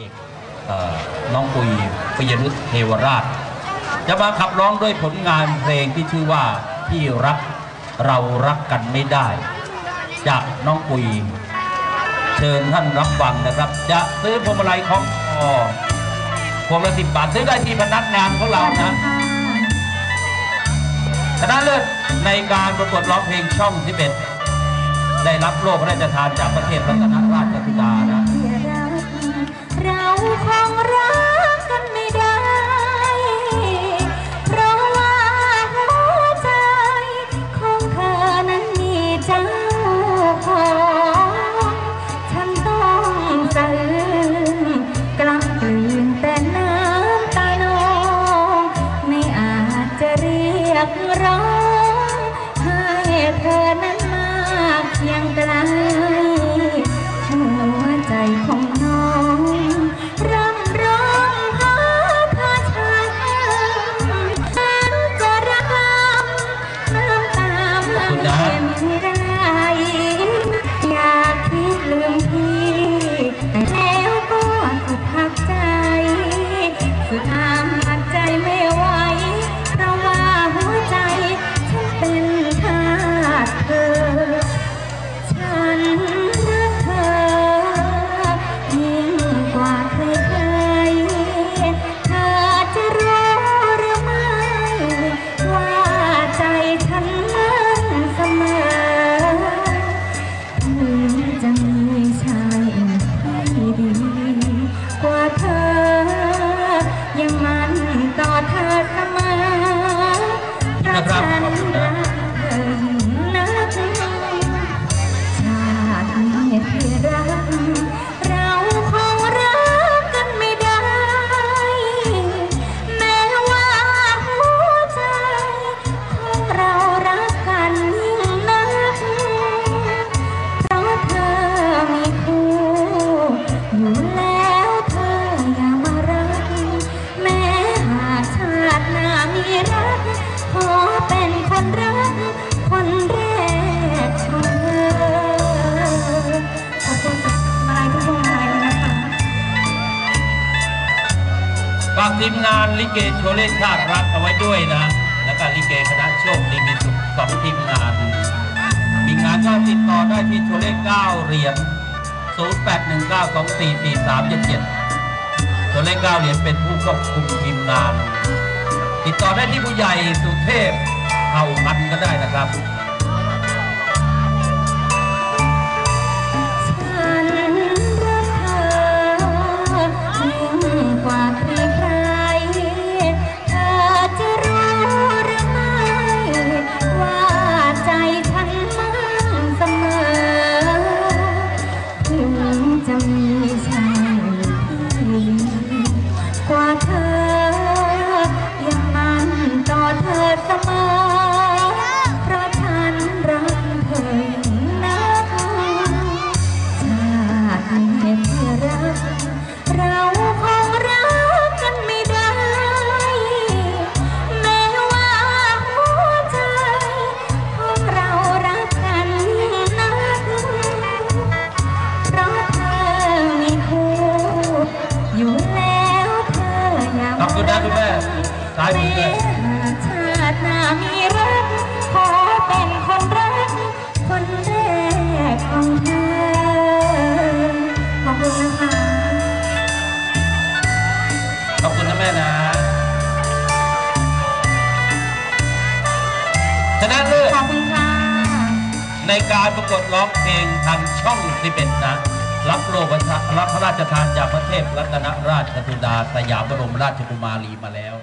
เอกน้องปุยปยนุชเทวราช จะมาขับร้องด้วยผลงานเพลงที่ชื่อว่าพี่รักเรารักกันไม่ได้ จากน้องปุย เชิญท่านรับฟังนะครับ จะซื้อพวงมาลัยของอพวงละสิบบาทซื้อได้ที่พนักงานของเรานะชนะเลิศในการประกวดร้องเพลงช่อง 11 ได้รับโล่พระราชทานจากประเทศรัตนราชสุดานะ เราคงรักกันไม่ได้ เพราะว่าหัวใจของเธอนั้นมีเจ้าของฉันต้องสะอื้นกลั้นกลืนแต่น้ำตานองไม่อาจจะเรียกร้อง ทีมงานลิเกโชเล่ชาติรักเอาไว้ด้วยนะ แล้วก็ลิเกคณะโชคดีมีสุขสองทีมงาน มีงานก็ติดต่อได้ที่โชเล่เก้าเหรียญ0819244377โชเล่เก้าเหรียญเป็นผู้ควบคุมทีมงาน ติดต่อได้ที่ผู้ใหญ่สุเทพเผ่าพันก็ได้นะครับ ซ้ายมือด้วยแม้ชาติหน้ามีรักขอเป็นคนรัก คนแรกของเธอ ขอบคุณนะคะ ขอบคุณนะแม่นะ ชนะเลิศขอบคุณค่ะ ในการประกวดร้องเพลงทางช่อง11นะ รับโลกพระรับพระราชทานจากพระเทพรัตนราชสุดาสยามบรมราชกุมารีมาแล้ว